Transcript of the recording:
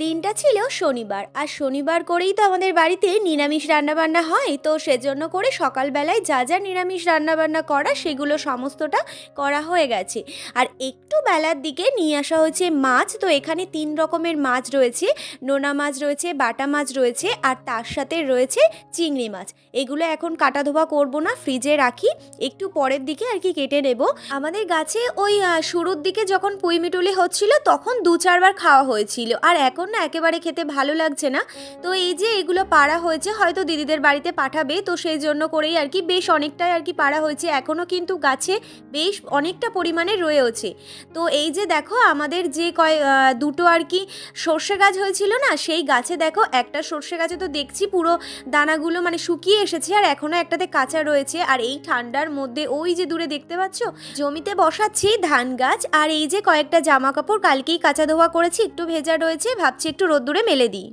দিনটা ছিল শনিবার, আর শনিবার করেই তো আমাদের বাড়িতে নিরামিষ রান্নাবান্না হয়। তো সেজন্য করে সকালবেলায় যা যা নিরামিষ রান্নাবান্না করা, সেগুলো সমস্তটা করা হয়ে গেছে। আর একটু বেলার দিকে নিয়ে আসা হয়েছে মাছ। তো এখানে তিন রকমের মাছ রয়েছে। নোনা মাছ রয়েছে, বাটা মাছ রয়েছে, আর তার সাথে রয়েছে চিংড়ি মাছ। এগুলো এখন কাটা ধোয়া করব না, ফ্রিজে রাখি। একটু পরের দিকে আর কি কেটে নেব। আমাদের গাছে ওই শুরুর দিকে যখন পুঁইমিটুলি হচ্ছিল, তখন দু চারবার খাওয়া হয়েছিল। আর এখন না একেবারে খেতে ভালো লাগছে না। তো এই যে এগুলো পাড়া হয়েছে, হয়তো দিদিদের বাড়িতে পাঠাবে। তো সেই জন্য করেই আর কি বেশ অনেকটাই আর কি পাড়া হয়েছে। এখনও কিন্তু গাছে বেশ অনেকটা পরিমাণে রয়েছে তো এই যে দেখো আমাদের যে কয় দুটো আর কি সর্ষে গাছ হয়েছিল না, সেই গাছে দেখো একটা সর্ষে গাছে তো দেখছি পুরো দানাগুলো মানে শুকিয়ে এসেছে আর এখনও একটাতে কাঁচা রয়েছে। আর এই ঠান্ডার মধ্যে ওই যে দূরে দেখতে পাচ্ছ? জমিতে বসাচ্ছি ধান গাছ। আর এই যে কয়েকটা জামা কাপড় কালকেই কাঁচা ধোয়া করেছি, একটু ভেজা রয়েছে ভাবছি একটু রোদ্দুরে মেলে দিই।